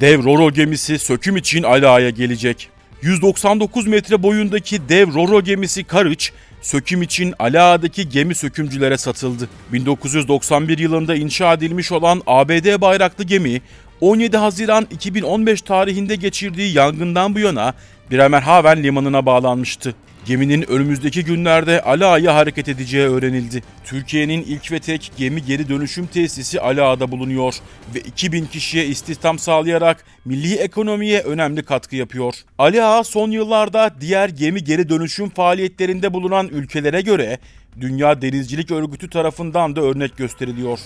Dev Roro gemisi söküm için Ala'ya gelecek. 199 metre boyundaki dev Roro gemisi Karıç, söküm için Ala'daki gemi sökümcülere satıldı. 1991 yılında inşa edilmiş olan ABD bayraklı gemi, 17 Haziran 2015 tarihinde geçirdiği yangından bu yana Bremerhaven limanına bağlanmıştı. Geminin önümüzdeki günlerde Ala'ya hareket edeceği öğrenildi. Türkiye'nin ilk ve tek gemi geri dönüşüm tesisi Ala'da bulunuyor ve 2000 kişiye istihdam sağlayarak milli ekonomiye önemli katkı yapıyor. Ala son yıllarda diğer gemi geri dönüşüm faaliyetlerinde bulunan ülkelere göre Dünya Denizcilik Örgütü tarafından da örnek gösteriliyor.